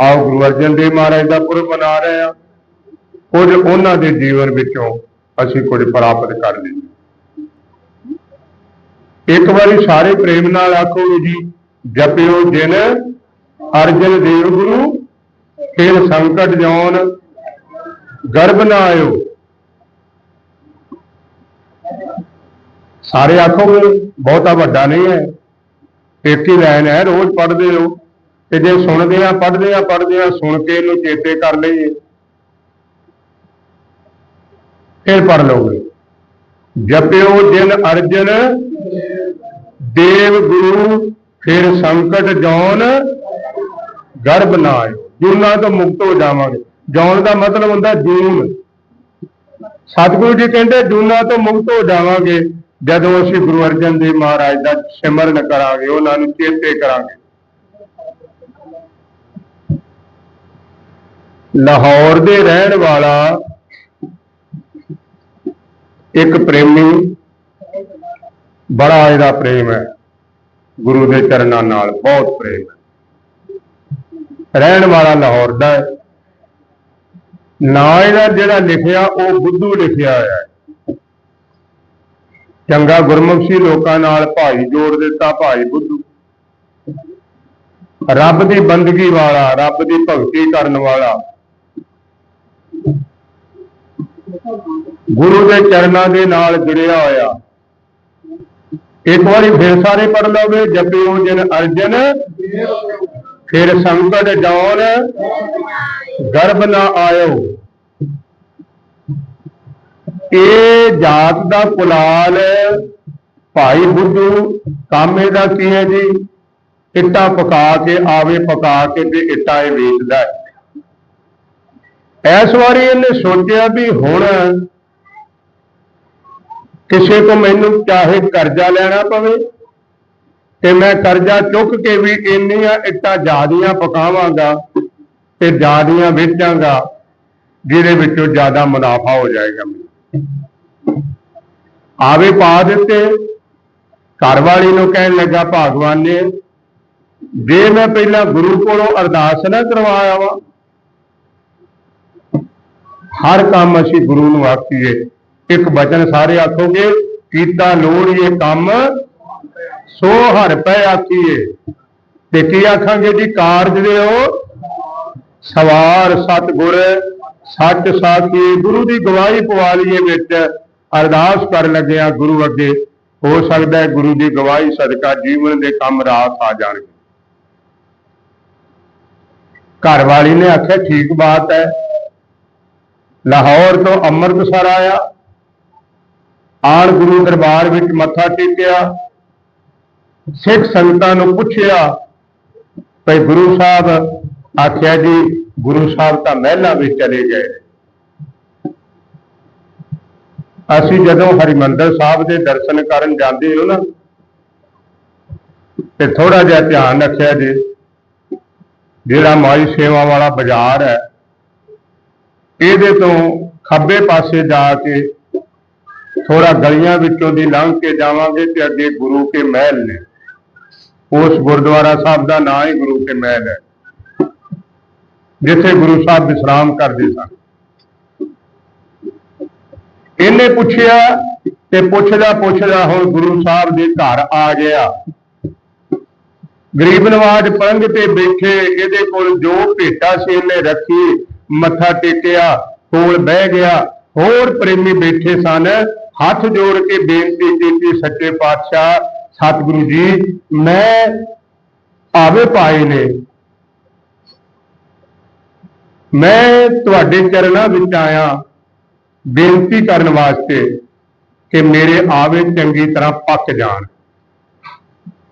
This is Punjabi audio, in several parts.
ਆਓ ਗੁਰੂ ਅਰਜਨ ਦੇਵ ਮਹਾਰਾਜ ਦਾ ਪੁਰਬ ਮਨਾ ਰਹੇ ਹਾਂ। ਕੁਝ ਉਹਨਾਂ ਦੇ ਜੀਵਨ ਵਿੱਚੋਂ ਅਸੀਂ ਕੁਝ ਪ੍ਰਾਪਤ ਕਰ ਲਈਏ। ਇੱਕ ਵਾਰੀ ਸਾਰੇ ਪ੍ਰੇਮ ਨਾਲ ਆਖੋ ਜੀ, ਜਪਿਓ ਜਿਨ, ਅਰਜਨ ਦੇਵ ਗੁਰੂ ਫਿਰ ਸੰਕਟ ਜੌਨ ਗਰਭ ਨਾ ਆਇਓ। ਸਾਰੇ ਆਖੋਗੇ, ਬਹੁਤਾ ਵੱਡਾ ਨਹੀਂ ਹੈ। ਇੱਕ ਹੀ ਲਾਈਨ ਹੈ, ਰੋਜ਼ ਪੜ੍ਹਦੇ ਹੋ ਤੇ ਜੇ ਸੁਣਦੇ ਆ, ਪੜ੍ਹਦੇ ਆ ਪੜ੍ਹਦੇ ਆ, ਸੁਣ ਕੇ ਇਹਨੂੰ ਚੇਤੇ ਕਰ ਲਈਏ, ਫਿਰ ਪੜ੍ਹ ਲਓਗੇ। ਜਪਿਓ ਜਿਨ ਅਰਜਨ, ਦੇਵ ਗੁਰੂ, ਫਿਰ ਸੰਕਟ ਜੌਨ, ਗਰਭ ਨਾ ਆਇਓ ਜੂਨਾਂ ਤੋਂ ਮੁਕਤ ਹੋ ਜਾਵਾਂਗੇ। ਜੌਨ ਦਾ ਮਤਲਬ ਹੁੰਦਾ ਜੂਨ। ਸਤਿਗੁਰੂ ਜੀ ਕਹਿੰਦੇ, ਜੂਨਾਂ ਤੋਂ ਮੁਕਤ ਹੋ ਜਾਵਾਂਗੇ। ਜਦੋਂ ਅਸੀਂ ਗੁਰੂ ਅਰਜਨ ਦੇਵ ਮਹਾਰਾਜ ਦਾ ਸਿਮਰਨ ਕਰਾਂਗੇ, ਉਹਨਾਂ ਨੂੰ ਚੇਤੇ ਕਰਾਂਗੇ। ਲਾਹੌਰ ਦੇ ਰਹਿਣ ਵਾਲਾ ਇੱਕ ਪ੍ਰੇਮੀ ਬੜਾ ਇਹਦਾ ਪ੍ਰੇਮ ਹੈ। ਗੁਰੂ ਦੇ ਚਰਨਾਂ ਨਾਲ ਬਹੁਤ ਪ੍ਰੇਮ ਹੈ। ਰਹਿਣ ਵਾਲਾ ਲਾਹੌਰ ਦਾ ਹੈ। ਨਾਂ ਇਹਦਾ ਜਿਹੜਾ ਲਿਖਿਆ, ਉਹ ਬੁੱਧੂ ਲਿਖਿਆ ਹੋਇਆ ਹੈ। ਚੰਗਾ ਗੁਰਮੁਖ ਸੀ ਲੋਕਾਂ ਨਾਲ, ਭਾਈ ਜੋੜ ਦਿੱਤਾ, ਭਾਈ ਬੁੱਧੂ। ਰੱਬ ਦੀ ਬੰਦਗੀ ਵਾਲਾ, ਰੱਬ ਦੀ ਭਗਤੀ ਕਰਨ ਵਾਲਾ ਗੁਰੂ ਦੇ ਚਰਨਾਂ ਦੇ ਨਾਲ ਜੁੜਿਆ ਹੋਇਆ। ਇੱਕ ਵਾਰੀ ਫਿਰ ਸਾਰੇ ਪੜ ਲਓਗੇ ਜਪਿਓ ਜਨ ਅਰਜਨ, ਫਿਰ ਸੰਕਟ ਜੌਨ, ਗਰਭ ਨਾ ਆਇਓ। ਇਹ ਜਾਤ ਦਾ ਪੁਲਾਲ, ਭਾਈ ਬੁੱਧੂ, ਕਾਮੇ ਦਾ ਕੀ ਹੈ ਜੀ? ਇੱਟਾ ਪਕਾ ਕੇ ਆਵੇ, ਪਕਾ ਕੇ ਤੇ ਇੱਟਾ ਇਹ ਵੇਚਦਾ ਹੈ। ਇਸ ਵਾਰੀ ਇਹਨੇ ਸੋਚਿਆ ਵੀ ਹੁਣ ਕਿਸੇ ਤੋਂ ਮੈਨੂੰ ਚਾਹੇ ਕਰਜ਼ਾ ਲੈਣਾ ਪਵੇ ਤੇ ਮੈਂ ਕਰਜ਼ਾ ਚੁੱਕ ਕੇ ਵੀ ਇੰਨੀਆਂ ਇੱਟਾਂ ਜਾਦੀਆਂ ਪਕਾਵਾਂਗਾ ਤੇ ਜ਼ਿਆਦੀਆਂ ਵੇਚਾਂਗਾ, ਜਿਹਦੇ ਵਿੱਚੋਂ ਜ਼ਿਆਦਾ ਮੁਨਾਫਾ ਹੋ ਜਾਏਗਾ ਮੈਨੂੰ। ਆਵੇ ਪਾ ਦਿੱਤੇ, ਘਰ ਵਾਲੀ ਨੂੰ ਕਹਿਣ ਲੱਗਾ, ਭਗਵਾਨ ਨੇ, ਜੇ ਮੈਂ ਪਹਿਲਾਂ ਗੁਰੂ ਕੋਲੋਂ ਅਰਦਾਸ ਨਾ ਕਰਵਾਇਆ ਵਾ ਹਰ ਕੰਮ ਅਸੀਂ ਗੁਰੂ ਨੂੰ ਆਖੀਏ। ਇੱਕ ਬਚਨ ਸਾਰੇ ਆਖੋਗੇ, ਕੀਤਾ ਲੋੜੀਏ ਕੰਮ, ਸੋ ਹਰ ਪੈ ਆਖੀਏ। ਤੇ ਕੀ ਆਖਾਂਗੇ ਜੀ? ਕਾਰਜ ਦੇ ਉਹ ਸਵਾਰ ਸਤਿਗੁਰ, ਸੱਚ ਸਾਖੀ, ਗੁਰੂ ਦੀ ਗਵਾਹੀ ਪਵਾ ਲਈਏ ਵਿੱਚ, ਅਰਦਾਸ ਕਰਨ ਲੱਗਿਆ ਗੁਰੂ ਅੱਗੇ। ਹੋ ਸਕਦਾ ਹੈ ਗੁਰੂ ਦੀ ਗਵਾਹੀ ਸਦਕਾ ਜੀਵਨ ਦੇ ਕੰਮ ਰਾਤ ਆ ਜਾਣਗੇ। ਘਰ ਵਾਲੀ ਨੇ ਆਖਿਆ, ਠੀਕ ਬਾਤ ਹੈ। ਲਾਹੌਰ ਤੋਂ ਅੰਮ੍ਰਿਤਸਰ ਆਇਆ। ਆਣ ਗੁਰੂ ਦਰਬਾਰ ਵਿੱਚ ਮੱਥਾ ਟੇਕਿਆ। ਸਿੱਖ ਸੰਗਤਾਂ ਨੂੰ ਪੁੱਛਿਆ, ਭਈ ਗੁਰੂ ਸਾਹਿਬ ਆਖਿਆ ਜੀ, ਗੁਰੂ ਸਾਹਿਬ ਤਾਂ ਮਹਿਲਾ ਵਿੱਚ ਚਲੇ ਗਏ। ਅਸੀਂ ਜਦੋਂ ਹਰਿਮੰਦਰ ਸਾਹਿਬ ਦੇ ਦਰਸ਼ਨ ਕਰਨ ਜਾਂਦੇ ਹੋ ਨਾ, ਤੇ ਥੋੜਾ ਜਿਹਾ ਧਿਆਨ ਰੱਖਿਆ ਜੀ। ਜਿਹੜਾ ਮਾਈ ਸੇਵਾ ਵਾਲਾ ਬਾਜ਼ਾਰ ਹੈ ਇਹਦੇ ਤੋਂ ਖੱਬੇ ਪਾਸੇ ਜਾ ਕੇ ਥੋੜਾ ਗਲੀਆਂ ਵਿੱਚੋਂ ਦੀ ਲੰਘ ਕੇ ਜਾਵਾਂਗੇ ਤੇ ਅੱਗੇ ਗੁਰੂ ਕੇ ਮਹਿਲ ਨੇ। ਉਸ ਗੁਰਦੁਆਰਾ ਸਾਹਿਬ ਦਾ ਨਾਂ ਹੀ ਗੁਰੂ ਕੇ ਮਹਿਲ ਹੈ, ਜਿੱਥੇ ਗੁਰੂ ਸਾਹਿਬ ਵਿਸਰਾਮ ਕਰਦੇ ਸਨ। ਇਹਨੇ ਪੁੱਛਿਆ ਤੇ ਪੁੱਛਦਾ ਪੁੱਛਦਾ ਹੁਣ ਗੁਰੂ ਸਾਹਿਬ ਦੇ ਘਰ ਆ ਗਿਆ। ਗਰੀਬ ਨਵਾਜ ਪਲੰਘ ਤੇ ਬੈਠੇ, ਇਹਦੇ ਕੋਲ ਜੋ ਭੇਟਾ ਸੀ ਇਹਨੇ ਰੱਖੀ। ਮੱਥਾ ਟੇਕਿਆ, ਕੋਲ ਬਹਿ ਗਿਆ। ਹੋਰ ਪ੍ਰੇਮੀ ਬੈਠੇ ਸਨ। ਹੱਥ ਜੋੜ ਕੇ ਬੇਨਤੀ ਕੀਤੀ, ਸੱਚੇ ਪਾਤਸ਼ਾਹ, ਸਤਿਗੁਰੂ ਜੀ, ਮੈਂ ਆਵੇ ਪਾਏ ਨੇ। ਮੈਂ ਤੁਹਾਡੇ ਚਰਨਾਂ ਵਿੱਚ ਆਇਆ। ਬੇਨਤੀ ਕਰਨ ਵਾਸਤੇ ਕਿ ਮੇਰੇ ਆਵੇ ਚੰਗੀ ਤਰ੍ਹਾਂ ਪੱਕ ਜਾਣ।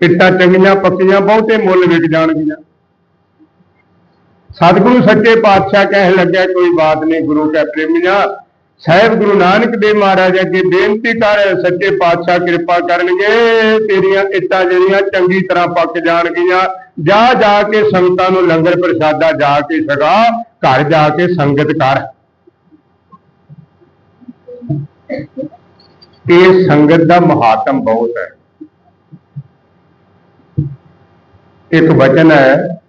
ਇੱਟਾਂ ਚੰਗੀਆਂ ਪੱਕੀਆਂ, ਬਹੁਤੇ ਮੁੱਲ ਵਿਕ ਜਾਣਗੀਆਂ। ਸਤਿਗੁਰੂ ਸੱਚੇ ਪਾਤਸ਼ਾਹ ਕਹਿਣ ਲੱਗਿਆ, ਕੋਈ ਬਾਤ ਨਹੀਂ, ਗੁਰੂ ਕੈ ਪ੍ਰੇਮੀਆਂ ਸਾਹਿਬ ਗੁਰੂ ਨਾਨਕ ਦੇਵ ਮਹਾਰਾਜ ਅੱਗੇ ਬੇਨਤੀ ਕਰ, ਸੱਚੇ ਪਾਤਸ਼ਾਹ ਕਿਰਪਾ ਕਰਨਗੇ, ਤੇਰੀਆਂ ਇੱਟਾਂ ਜਿਹੜੀਆਂ ਚੰਗੀ ਤਰ੍ਹਾਂ ਪੱਕ ਜਾਣਗੀਆਂ। ਜਾ ਜਾ ਕੇ ਸੰਗਤਾਂ ਨੂੰ ਲੰਗਰ ਪ੍ਰਸ਼ਾਦਾ ਜਾ ਕੇ ਛਕਾ ਘਰ ਜਾ ਕੇ ਸੰਗਤ ਕਰ। ਇਹ ਸੰਗਤ ਦਾ ਮਹਾਤਮ ਬਹੁਤ ਹੈ। ਇੱਕ ਵਚਨ ਹੈ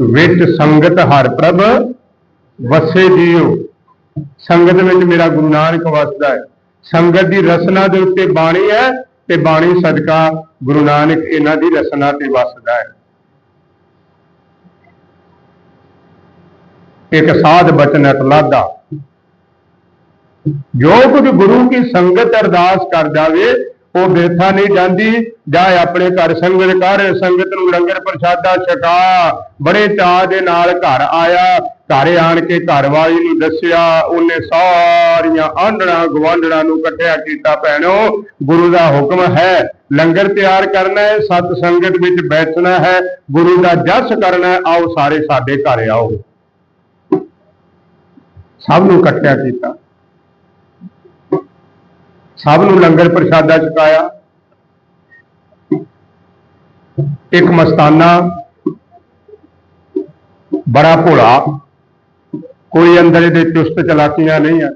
ਵਿੱਚ ਸੰਗਤ ਹਰ ਪ੍ਰਭ ਵਸੇ ਜੀਓ। ਸੰਗਤ ਵਿੱਚ ਮੇਰਾ ਗੁਰੂ ਨਾਨਕ ਵਸਦਾ ਹੈ। ਸੰਗਤ ਦੀ ਰਸਨਾ ਦੇ ਉੱਤੇ ਬਾਣੀ ਹੈ ਤੇ ਬਾਣੀ ਸਦਕਾ ਗੁਰੂ ਨਾਨਕ ਇਹਨਾਂ ਦੀ ਰਸਨਾ ਤੇ ਵਸਦਾ ਹੈ। ਇੱਕ ਸਾਧ ਬਚਨ ਅਤਲਾਦਾ ਜੋ ਕੁਝ ਗੁਰੂ ਕੀ ਸੰਗਤ ਅਰਦਾਸ ਕਰ ਜਾਵੇ ਉਹ ਬੇਥਾ ਨਹੀਂ ਜਾਂਦੀ ਜਾ ਆਪਣੇ ਘਰ ਸੰਗਤ ਕਰ, ਸੰਗਤ ਨੂੰ ਲੰਗਰ ਪ੍ਰਸ਼ਾਦਾ ਛਕਾ। ਬੜੇ ਚਾਅ ਦੇ ਨਾਲ ਘਰ ਆਇਆ, ਘਰ ਆਣ ਕੇ ਘਰ ਵਾਲੀ ਨੂੰ ਦੱਸਿਆ, ਉਹਨੇ ਸਾਰੀਆਂ ਆਂਡਣਾ ਗਵਾਂਡਣਾ ਨੂੰ ਇਕੱਠਿਆ ਕੀਤਾ, ਭੈਣੋ, ਗੁਰੂ ਦਾ ਹੁਕਮ ਹੈ, ਲੰਗਰ ਤਿਆਰ ਕਰਨਾ ਹੈ, ਸਤ ਸੰਗਤ ਵਿੱਚ ਬੈਠਣਾ ਹੈ, ਗੁਰੂ ਦਾ ਜਸ ਕਰਨਾ ਹੈ, ਆਓ ਸਾਰੇ ਸਾਡੇ ਘਰ ਆਓ। ਸਭ ਨੂੰ ਇਕੱਠਿਆ ਕੀਤਾ। ਸਭ ਨੂੰ ਲੰਗਰ ਪ੍ਰਸ਼ਾਦਾ ਚੁਕਾਇਆ। ਇੱਕ ਮਸਤਾਨਾ, ਬੜਾ ਭੋਲਾ। ਕੋਈ ਅੰਦਰ ਇਹਦੇ ਚੁਸਤ ਚਲਾਕੀਆਂ ਨਹੀਂ ਆ।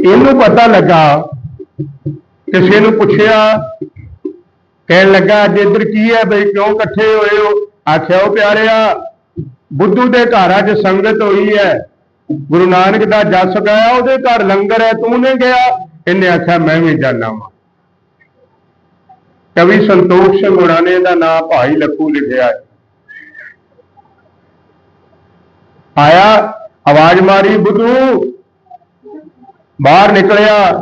ਇਹਨੂੰ ਪਤਾ ਲੱਗਾ, ਕਿਸੇ ਨੂੰ ਪੁੱਛਿਆ, ਕਹਿਣ ਲੱਗਾ, ਅੱਜ ਇੱਧਰ ਕੀ ਹੈ ਬਈ, ਕਿਉਂ ਇਕੱਠੇ ਹੋਏ ਹੋ? ਆਖਿਆ, ਉਹ ਪਿਆਰਿਆ, ਬੁੱਧੂ ਦੇ ਘਰ ਅੱਜ ਸੰਗਤ ਹੋਈ ਹੈ। ਗੁਰੂ ਨਾਨਕ ਦਾ ਜਸ ਗਾਇਆ, ਉਹਦੇ ਘਰ ਲੰਗਰ ਹੈ, ਤੂੰ ਨਹੀਂ ਗਿਆ? ਇਹਨੇ ਆਖਿਆ, ਮੈਂ ਵੀ ਜਾਣਾ ਵਾਂ। ਕਵੀ ਸੰਤੋਖ ਸਿੰਘ ਗੁਰਾਨੇ ਦਾ ਨਾਮ ਭਾਈ ਲੱਖੂ ਲਿਖਿਆ ਹੈ। ਆਇਆ, ਆਵਾਜ਼ ਮਾਰੀ, ਬੁੱਧੂ, ਬਾਹਰ ਨਿਕਲਿਆ।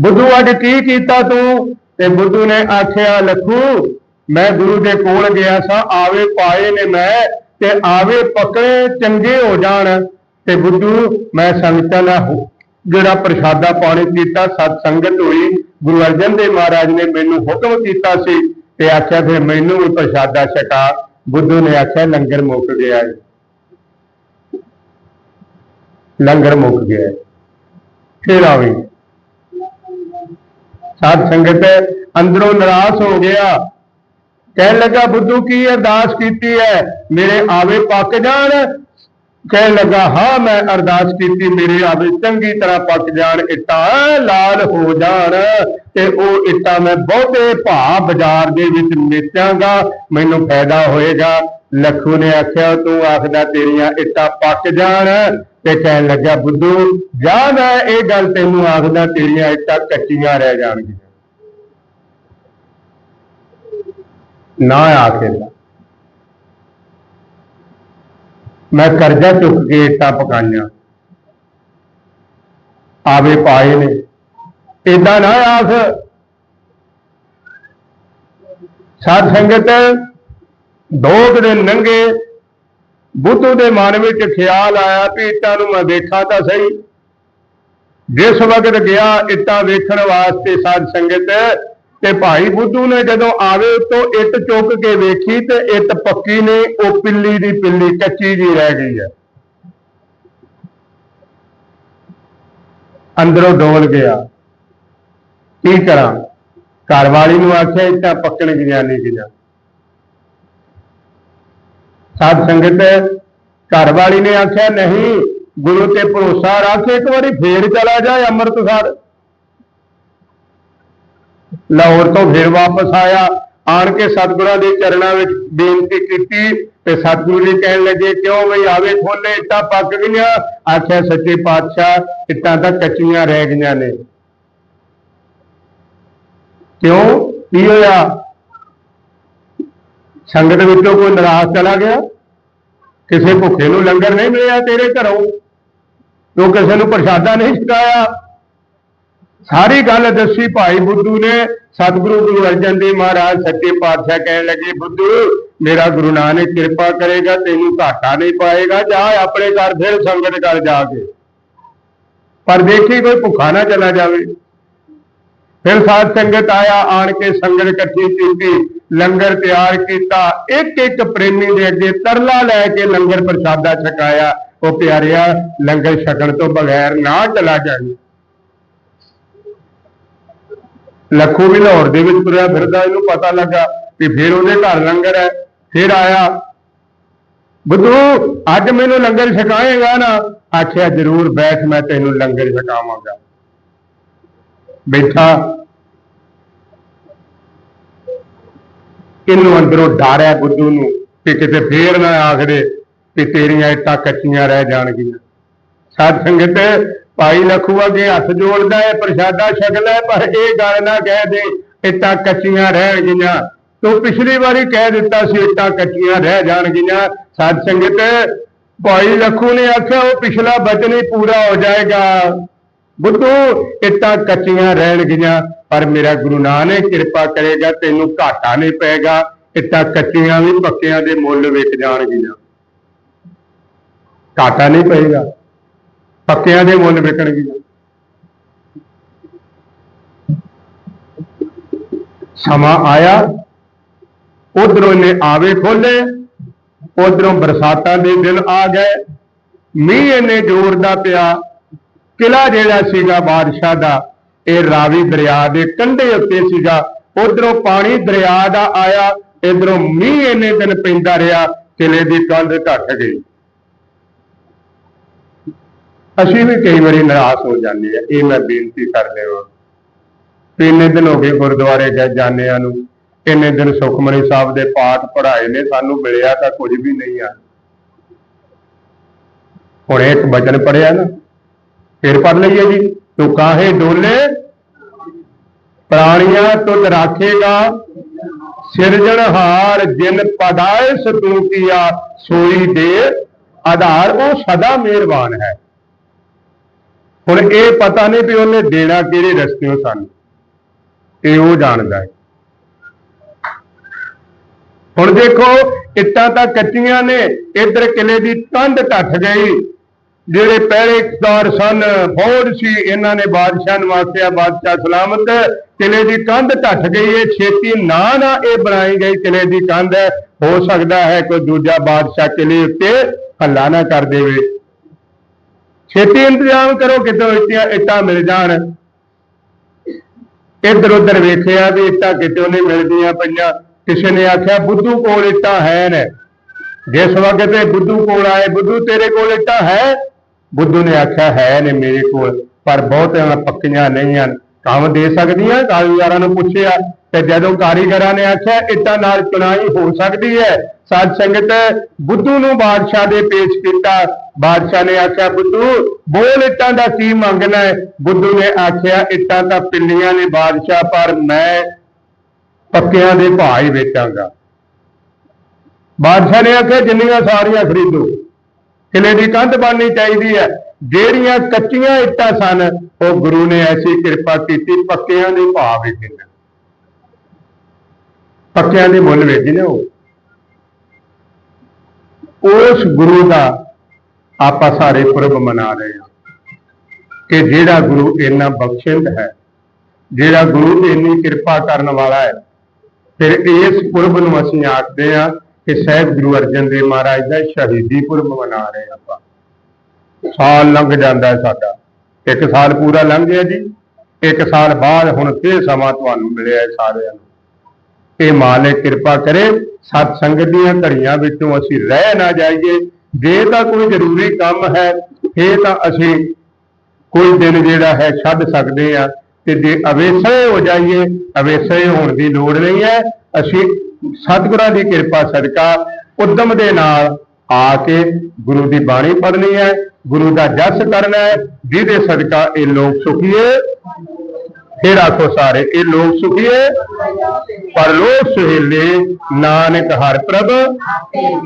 ਬੁੱਧੂ, ਅੱਜ ਕੀ ਕੀਤਾ ਤੂੰ? ਤੇ ਬੁੱਧੂ ਨੇ ਆਖਿਆ, ਲੱਖੂ, ਮੈਂ ਗੁਰੂ ਦੇ ਕੋਲ ਗਿਆ ਸਾਂ, ਆਵੇ ਪਾਏ ਨੇ ਮੈਂ ਤੇ ਆਵੇ ਪਕੜੇ ਚੰਗੇ ਹੋ ਜਾਣ ਤੇ ਬੁੱਧੂ, ਮੈਂ ਸੰਗਤਾਂ ਦਾ ਜਿਹੜਾ ਪ੍ਰਸ਼ਾਦਾ ਪਾਣੀ ਕੀਤਾ ਸਤ ਸੰਗਤ ਹੋਈ, ਗੁਰੂ ਅਰਜਨ ਦੇਵ ਮਹਾਰਾਜ ਨੇ ਮੈਨੂੰ ਹੁਕਮ ਕੀਤਾ ਸੀ ਤੇ ਆਖਿਆ ਫਿਰ ਮੈਨੂੰ ਵੀ ਪ੍ਰਸ਼ਾਦਾ ਛਕਾ। ਬੁੱਧੂ ਨੇ ਆਖਿਆ, ਲੰਗਰ ਮੁੱਕ ਗਿਆ ਹੈ ਲੰਗਰ ਮੁੱਕ ਗਿਆ ਫਿਰ ਆਵੇ। ਸਾਧ ਸੰਗਤ ਅੰਦਰੋਂ ਨਿਰਾਸ਼ ਹੋ ਗਿਆ। ਕਹਿਣ ਲੱਗਾ, ਬੁੱਧੂ, ਕੀ ਅਰਦਾਸ ਕੀਤੀ ਹੈ? ਮੇਰੇ ਆਵੇ ਪੱਕ ਜਾਣ। ਕਹਿਣ ਲੱਗਾ, ਹਾਂ, ਮੈਂ ਅਰਦਾਸ ਕੀਤੀ, ਮੇਰੇ ਆਵੇ ਚੰਗੀ ਤਰ੍ਹਾਂ ਪੱਕ ਜਾਣ, ਇੱਟਾਂ ਲਾਲ ਹੋ ਜਾਣ ਤੇ ਉਹ ਇੱਟਾਂ ਮੈਂ ਬਹੁਤੇ ਭਾਅ ਬਾਜ਼ਾਰ ਦੇ ਵਿੱਚ ਵੇਚਾਂਗਾ, ਮੈਨੂੰ ਫਾਇਦਾ ਹੋਏਗਾ। ਲੱਖੂ ਨੇ ਆਖਿਆ, ਤੂੰ ਆਖਦਾ, ਤੇਰੀਆਂ ਇੱਟਾਂ ਪੱਕ ਜਾਣ। ਤੇ ਕਹਿਣ ਲੱਗਾ, ਬੁੱਧੂ, ਜਾ ਮੈਂ ਇਹ ਗੱਲ ਤੈਨੂੰ ਆਖਦਾ, ਤੇਰੀਆਂ ਇੱਟਾਂ ਕੱਚੀਆਂ ਰਹਿ ਜਾਣਗੀਆਂ। ਨਾ ਆਖੇਗਾ ਮੈਂ ਕਰਜ਼ਾ ਚੁੱਕ ਕੇ ਇੱਟਾਂ ਪਕਾਈਆਂ। ਆਵੇ ਪਾਏ ਨੇ। ਏਦਾਂ ਨਾ ਆਖ ਸਾਧ ਸੰਗਤ ਦੋ ਕੁ ਦਿਨ ਲੰਘੇ ਬੁੱਧੂ ਦੇ ਮਨ ਵਿੱਚ ਖਿਆਲ ਆਇਆ ਵੀ ਇੱਟਾਂ ਨੂੰ ਮੈਂ ਵੇਖਾਂ ਤਾਂ ਸਹੀ। ਜਿਸ ਵਕਤ ਗਿਆ ਇੱਟਾਂ ਵੇਖਣ ਵਾਸਤੇ ਸਾਧ ਸੰਗਤ ਤੇ ਭਾਈ ਬੁੱਧੂ ਨੇ ਜਦੋਂ ਆਵੇ ਉਤੋਂ ਇੱਟ ਚੁੱਕ ਕੇ ਵੇਖੀ ਤੇ ਇੱਟ ਪੱਕੀ ਨੇ ਉਹ ਪਿੱਲੀ ਦੀ ਪਿੱਲੀ ਕੱਚੀ ਜੀ ਰਹਿ ਗਈ ਹੈ। ਅੰਦਰੋਂ ਡੋਲ ਗਿਆ। ਕੀ ਕਰਾਂ? ਘਰ ਵਾਲੀ ਨੂੰ ਆਖਿਆ, ਇੱਟਾਂ ਪੱਕਣ ਗਈਆਂ ਨਹੀਂ ਗਈਆਂ। ਸਾਧ ਸੰਗਤ, ਘਰ ਵਾਲੀ ਨੇ ਆਖਿਆ, ਨਹੀਂ, ਗੁਰੂ ਤੇ ਭਰੋਸਾ ਰੱਖ, ਇੱਕ ਵਾਰੀ ਫੇਰ ਚਲਾ ਜਾਏ ਅੰਮ੍ਰਿਤਸਰ। ਲਾਹੌਰ ਤੋਂ ਫਿਰ ਵਾਪਸ ਆਇਆ। ਆਣ ਕੇ ਸਤਿਗੁਰਾਂ ਦੇ ਚਰਨਾਂ ਵਿੱਚ ਬੇਨਤੀ ਕੀਤੀ ਤੇ ਸਤਿਗੁਰੂ ਜੀ ਕਹਿਣ ਲੱਗੇ, ਕਿਉਂ ਬਈ ਆਵੇ ਖੋਲੇ ਇੱਟਾਂ ਪੱਕ ਗਈਆਂ। ਆਖਿਆ, ਸੱਚੇ ਪਾਤਸ਼ਾਹ, ਇੱਟਾਂ ਤਾਂ ਕੱਚੀਆਂ ਰਹਿ ਗਈਆਂ ਨੇ। ਕਿਉਂ? ਕੀ ਹੋਇਆ? ਸੰਗਤ ਵਿੱਚੋਂ ਕੋਈ ਨਾਰਾਜ਼ ਚਲਾ ਗਿਆ? ਕਿਸੇ ਭੁੱਖੇ ਨੂੰ ਲੰਗਰ ਨਹੀਂ ਮਿਲਿਆ ਤੇਰੇ ਘਰੋਂ? ਤੂੰ ਕਿਸੇ ਨੂੰ ਪ੍ਰਸ਼ਾਦਾ ਨਹੀਂ ਛਕਾਇਆ? ਸਾਰੀ ਗੱਲ ਦੱਸੀ ਭਾਈ ਬੁੱਧੂ ਨੇ। ਸਤਿਗੁਰੂ ਗੁਰੂ ਅਰਜਨ ਦੇਵ ਮਹਾਰਾਜ ਸੱਚੇ ਪਾਤਸ਼ਾਹ ਕਹਿਣ ਲੱਗੇ, ਬੁੱਧੂ, ਮੇਰਾ ਗੁਰੂ ਨਾਨਕ ਕਿਰਪਾ ਕਰੇਗਾ, ਤੈਨੂੰ ਘਾਟਾ ਨਹੀਂ ਪਾਏਗਾ। ਜਾ ਆਪਣੇ ਘਰ ਫਿਰ ਸੰਗਤ ਕਰ ਜਾ ਕੇ। ਪਰ ਦੇਖੀ ਕੋਈ ਭੁੱਖਾ ਨਾ ਚਲਾ ਜਾਵੇ। ਫਿਰ ਸਾਧ ਸੰਗਤ ਆਇਆ, ਆਣ ਕੇ ਸੰਗਤ ਇਕੱਠੀ ਕੀਤੀ, ਲੰਗਰ ਤਿਆਰ ਕੀਤਾ। ਇੱਕ ਇੱਕ ਪ੍ਰੇਮੀ ਦੇ ਅੱਗੇ ਤਰਲਾ ਲੈ ਕੇ ਲੰਗਰ ਪ੍ਰਸ਼ਾਦਾ ਛਕਾਇਆ। ਉਹ ਪਿਆਰਿਆ, ਲੰਗਰ ਛਕਣ ਤੋਂ ਬਗੈਰ ਨਾ ਚਲਾ ਜਾਵੇ। ਲੱਖੂ ਵੀ ਲਾਹੌਰ ਦੇ ਵਿੱਚ ਤੁਰਿਆ ਫਿਰਦਾ, ਇਹਨੂੰ ਪਤਾ ਲੱਗਾ ਤੇ ਫਿਰ ਉਹਦੇ ਘਰ ਲੰਗਰ ਹੈ। ਫਿਰ ਆਇਆ, ਬੁੱਧੂ, ਅੱਜ ਮੈਨੂੰ ਲੰਗਰ ਛਕਾਏਗਾ ਨਾ? ਆਖਿਆ, ਜ਼ਰੂਰ, ਬੈਠ, ਮੈਂ ਤੈਨੂੰ ਲੰਗਰ ਛਕਾਵਾਂਗਾ। ਬੈਠਾ। ਇਹਨੂੰ ਅੰਦਰੋਂ ਡਰ ਹੈ ਬੁੱਧੂ ਨੂੰ ਕਿ ਕਿਤੇ ਫੇਰ ਨਾ ਆਖਦੇ ਕਿ ਤੇਰੀਆਂ ਇੱਟਾਂ ਕੱਚੀਆਂ ਰਹਿ ਜਾਣਗੀਆਂ। ਸਾਧ ਸੰਗਤ ਭਾਈ ਲਖੂਆ ਅੱਗੇ ਹੱਥ ਜੋੜਦਾ ਹੈ ਪ੍ਰਸ਼ਾਦਾ ਛਕਦਾ ਹੈ ਪਰ ਇਹ ਗੱਲ ਨਾ ਕਹਿ ਦੇ, ਇੱਟਾਂ ਕੱਚੀਆਂ ਰਹਿ ਗਈਆਂ। ਤੂੰ ਪਿਛਲੀ ਵਾਰੀ ਕਹਿ ਦਿੱਤਾ ਸੀ ਇੱਟਾਂ ਕੱਚੀਆਂ ਰਹਿ ਜਾਣਗੀਆਂ। ਸਾਧ ਸੰਗਤ, ਭਾਈ ਲਖੂ ਨੇ ਆਖਿਆ, ਉਹ ਪਿਛਲਾ ਬਚਨ ਹੀ ਪੂਰਾ ਹੋ ਜਾਏਗਾ। ਬੁੱਧੂ, ਇੱਟਾਂ ਕੱਚੀਆਂ ਰਹਿਣਗੀਆਂ ਪਰ ਮੇਰਾ ਗੁਰੂ ਨਾਨਕ ਕਿਰਪਾ ਕਰੇਗਾ, ਤੈਨੂੰ ਘਾਟਾ ਨਹੀਂ ਪਏਗਾ। ਇੱਟਾਂ ਕੱਚੀਆਂ ਵੀ ਪੱਕਿਆਂ ਦੇ ਮੁੱਲ ਵਿਕ ਜਾਣਗੀਆਂ। ਘਾਟਾ ਨਹੀਂ ਪਏਗਾ। ਪੱਕਿਆਂ ਦੇ ਮੁੱਲ ਵਿਕਣਗੀਆਂ ਸਮਾਂ ਆਇਆ। ਉਧਰੋਂ ਨੇ ਆਵੇ ਖੋਲੇ ਉਧਰੋਂ ਬਰਸਾਤਾਂ ਦੇ ਦਿਨ ਆ ਗਏ। ਮੀਂਹ ਇਹਨੇ ਜ਼ੋਰ ਦਾ ਪਿਆ। ਕਿਲਾ ਜਿਹੜਾ ਸੀਗਾ ਬਾਦਸ਼ਾਹ ਦਾ, ਇਹ ਰਾਵੀ ਦਰਿਆ ਦੇ ਕੰਢੇ ਉੱਤੇ ਸੀਗਾ। ਉਧਰੋਂ ਪਾਣੀ ਦਰਿਆ ਦਾ ਆਇਆ, ਇਧਰੋਂ ਮੀਂਹ ਇੰਨੇ ਦਿਨ ਪੈਂਦਾ ਰਿਹਾ ਕਿਲੇ ਦੀ ਕੰਧ ਢੱਠ ਗਈ। ਅਸੀਂ ਵੀ ਕਈ ਵਾਰੀ ਨਿਰਾਸ਼ ਹੋ ਜਾਂਦੇ ਆ ਇਹ ਮੈਂ ਬੇਨਤੀ ਕਰਦੇ ਹਾਂ। ਵੀ ਇੰਨੇ ਦਿਨ ਹੋ ਗਏ ਗੁਰਦੁਆਰੇ ਗਏ ਜਾਣਿਆਂ ਨੂੰ। ਇੰਨੇ ਦਿਨ ਸੁਖਮਨੀ ਸਾਹਿਬ ਦੇ ਪਾਠ ਪੜ੍ਹਾਏ ਨੇ। ਸਾਨੂੰ ਮਿਲਿਆ ਤਾਂ ਕੁਝ ਵੀ ਨਹੀਂ ਆ। ਹੁਣ ਇੱਕ ਬਚਨ ਪੜਿਆ ਨਾ। ਫਿਰ ਪੜ ਲਈਏ ਜੀ। ਤੂੰ ਕਾਹੇ ਡੋਲੇ? ਪ੍ਰਾਣੀਆਂ ਤੁਧ ਰਾਖੇਗਾ। ਸਿਰਜਣਹਾਰ ਜਿਨ ਪਦਾਇਸ ਤੂੰ ਕੀਆ। ਸੋਈ ਦੇ ਆਧਾਰ ਉਹ ਸਦਾ ਮਿਹਰਬਾਨ ਹੈ। ਹੁਣ ਇਹ ਪਤਾ ਨਹੀਂ ਵੀ ਉਹਨੇ ਦੇਣਾ ਕਿਹੜੇ ਰਸਤਿਓਂ ਸਾਨੂੰ। ਇਹ ਉਹ ਜਾਣਦਾ ਹੈ। ਹੁਣ ਦੇਖੋ, ਇੱਟਾਂ ਤਾਂ ਕੱਚੀਆਂ ਨੇ, ਇਧਰ ਕਿਲੇ ਦੀ ਕੰਧ ਢੱਠ ਗਈ। ਜਿਹੜੇ ਪਹਿਰੇਦਾਰ ਸਨ, ਫੌਜ ਸੀ, ਇਹਨਾਂ ਨੇ ਬਾਦਸ਼ਾਹ ਨੂੰ ਆਖਿਆ, ਬਾਦਸ਼ਾਹ ਸਲਾਮਤ, ਕਿਲੇ ਦੀ ਕੰਧ ਢੱਠ ਗਈ ਹੈ ਛੇਤੀ ਨਾ ਨਾ ਇਹ ਬਣਾਈ ਗਈ ਕਿਲੇ ਦੀ ਕੰਧ। ਹੋ ਸਕਦਾ ਹੈ ਕੋਈ ਦੂਜਾ ਬਾਦਸ਼ਾਹ ਕਿਲੇ ਉੱਤੇ ਹੱਲਾ ਨਾ ਕਰ ਦੇਵੇ। ਛੇਤੀ ਇੰਤਜ਼ਾਮ ਕਰੋ ਕਿਤੋਂ ਇੱਟਾਂ ਇੱਟਾਂ ਮਿਲ ਜਾਣ। ਇੱਧਰ ਉੱਧਰ ਵੇਖਿਆ ਵੀ ਇੱਟਾਂ ਕਿਤੋਂ ਨਹੀਂ ਮਿਲਦੀਆਂ ਪਈਆਂ। ਕਿਸੇ ਨੇ ਆਖਿਆ, ਬੁੱਧੂ ਕੋਲ ਇੱਟਾਂ ਹੈ ਨੇ। ਜਿਸ ਵਕਤ ਤੇ ਬੁੱਧੂ ਕੋਲ ਆਏ, ਬੁੱਧੂ, ਤੇਰੇ ਕੋਲ ਇੱਟਾਂ ਹੈ? ਬੁੱਧੂ ਨੇ ਆਖਿਆ, ਹੈ ਨੇ ਮੇਰੇ ਕੋਲ, ਪਰ ਬਹੁਤਿਆਂ ਪੱਕੀਆਂ ਨਹੀਂ ਹਨ। ਕੰਮ ਦੇ ਸਕਦੀਆਂ? ਕਾਰੀਗਰਾਂ ਨੂੰ ਪੁੱਛਿਆ। ਤੇ ਜਦੋਂ ਕਾਰੀਗਰਾਂ ਨੇ ਆਖਿਆ, ਇੱਟਾਂ ਨਾਲ ਚੁਣਾਈ ਹੋ ਸਕਦੀ ਹੈ। ਸਾਧ ਸੰਗਤ, ਬੁੱਧੂ ਨੂੰ ਬਾਦਸ਼ਾਹ ਦੇ ਪੇਸ਼ ਕੀਤਾ। ਬਾਦਸ਼ਾਹ ਨੇ ਆਖਿਆ, ਬੁੱਧੂ, ਬੋਲ ਇੱਟਾਂ ਦਾ ਕੀ ਮੰਗਣਾ ਹੈ? ਬੁੱਧੂ ਨੇ ਆਖਿਆ, ਇੱਟਾਂ ਤਾਂ ਪਿੰਨੀਆਂ ਨੇ ਬਾਦਸ਼ਾਹ, ਪਰ ਮੈਂ ਪੱਕਿਆਂ ਦੇ ਭਾਅ ਹੀ ਵੇਚਾਂਗਾ। ਬਾਦਸ਼ਾਹ ਨੇ ਆਖਿਆ, ਜਿੰਨੀਆਂ ਸਾਰੀਆਂ ਖਰੀਦੋ। ਕਿਲੇ ਦੀ ਕੰਧ ਬਣਨੀ ਚਾਹੀਦੀ ਹੈ। ਜਿਹੜੀਆਂ ਕੱਚੀਆਂ ਇੱਟਾਂ ਸਨ, ਉਹ ਗੁਰੂ ਨੇ ਐਸੀ ਕਿਰਪਾ ਕੀਤੀ, ਪੱਕਿਆਂ ਦੇ ਭਾਅ ਵੇਚੇ ਪੱਕਿਆਂ ਦੇ ਮੁੱਲ ਵੇਚੇ ਨੇ ਉਹ। ਉਸ ਗੁਰੂ ਦਾ ਆਪਾਂ ਸਾਰੇ ਪੁਰਬ ਮਨਾ ਰਹੇ ਹਾਂ ਕਿ ਜਿਹੜਾ ਗੁਰੂ ਇੰਨਾ ਬਖਸ਼ਿੰਦ ਹੈ, ਜਿਹੜਾ ਗੁਰੂ ਇੰਨੀ ਕਿਰਪਾ ਕਰਨ ਵਾਲਾ ਹੈ, ਫਿਰ ਇਸ ਪੁਰਬ ਨੂੰ ਅਸੀਂ ਆਖਦੇ ਹਾਂ ਕਿ ਸਹਿਬ ਗੁਰੂ ਅਰਜਨ ਦੇਵ ਮਹਾਰਾਜ ਦਾ ਸ਼ਹੀਦੀ ਪੁਰਬ ਮਨਾ ਰਹੇ ਹਾਂ ਆਪਾਂ। ਸਾਲ ਲੰਘ ਜਾਂਦਾ ਹੈ ਸਾਡਾ। ਇੱਕ ਸਾਲ ਪੂਰਾ ਲੰਘ ਗਿਆ ਜੀ। ਇੱਕ ਸਾਲ ਬਾਅਦ ਹੁਣ ਫੇਰ ਸਮਾਂ ਤੁਹਾਨੂੰ ਮਿਲਿਆ ਸਾਰਿਆਂ ਨੂੰ। ਇਹ ਮਾਲਕ ਕਿਰਪਾ ਕਰੇ, ਸਤ ਸੰਗਤ ਦੀਆਂ ਘੜੀਆਂ ਵਿੱਚੋਂ ਅਸੀਂ ਰਹਿ ਨਾ ਜਾਈਏ। ਜੇ ਤਾਂ ਕੋਈ ਜ਼ਰੂਰੀ ਕੰਮ ਹੈ, ਇਹ ਤਾਂ ਅਸੀਂ ਕੋਈ ਦਿਨ ਜਿਹੜਾ ਹੈ ਛੱਡ ਸਕਦੇ ਆ ਤੇ ਜੇ ਅਵੇਸਏ ਹੋ ਜਾਈਏ ਅਵੇਸਏ ਹੋਣ ਦੀ ਲੋੜ ਨਹੀਂ ਹੈ। ਅਸੀਂ ਸਤਿਗੁਰਾਂ ਦੀ ਕਿਰਪਾ ਸਦਕਾ ਉਦਮ ਦੇ ਨਾਲ ਆ ਕੇ ਗੁਰੂ ਦੀ ਬਾਣੀ ਪੜ੍ਹਨੀ ਹੈ। ਗੁਰੂ ਦਾ ਜਸ ਕਰਨਾ ਹੈ, ਜਿਹਦੇ ਸਦਕਾ ਇਹ ਲੋਕ ਸੁਖੀਏ। ਫਿਰ ਆਖੋ ਸਾਰੇ, ਇਹ ਲੋਕ ਸੁਖੀਏ ਪਰਲੋਕ ਸੁਹੇਲੇ, ਨਾਨਕ ਹਰ ਪ੍ਰਭ,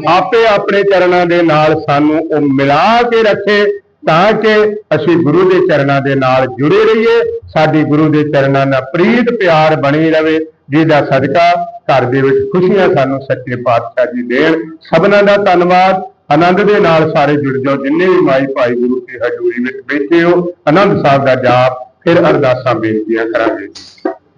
ਆਪੇ ਆਪਣੇ ਚਰਨਾਂ ਦੇ ਨਾਲ ਸਾਨੂੰ ਉਹ ਮਿਲਾ ਕੇ ਰੱਖੇ, ਤਾਂ ਕਿ ਅਸੀਂ ਗੁਰੂ ਦੇ ਚਰਨਾਂ ਦੇ ਨਾਲ ਜੁੜੇ ਰਹੀਏ, ਸਾਡੀ ਗੁਰੂ ਦੇ ਚਰਨਾਂ ਨਾਲ ਪ੍ਰੀਤ ਪਿਆਰ ਬਣੀ ਰਵੇ, ਜਿਹਦਾ ਸਦਕਾ ਘਰ ਦੇ ਵਿੱਚ ਖੁਸ਼ੀਆਂ ਸਾਨੂੰ ਸੱਚੇ ਪਾਤਸ਼ਾਹ ਜੀ ਦੇਣ। ਸਭਨਾਂ ਦਾ ਧੰਨਵਾਦ, ਆਨੰਦ ਦੇ ਨਾਲ ਸਾਰੇ ਜੁੜ ਜਾਓ, ਜਿੰਨੇ ਵੀ ਮਾਈ ਭਾਈ ਗੁਰੂ ਕੀ ਹਜ਼ੂਰੀ ਵਿੱਚ ਬੈਠੇ ਹੋ, ਆਨੰਦ ਸਾਹਿਬ ਦਾ ਜਾਪ ਫਿਰ ਅਰਦਾਸਾਂ ਬੇਨਤੀਆਂ ਕਰਾਂਗੇ।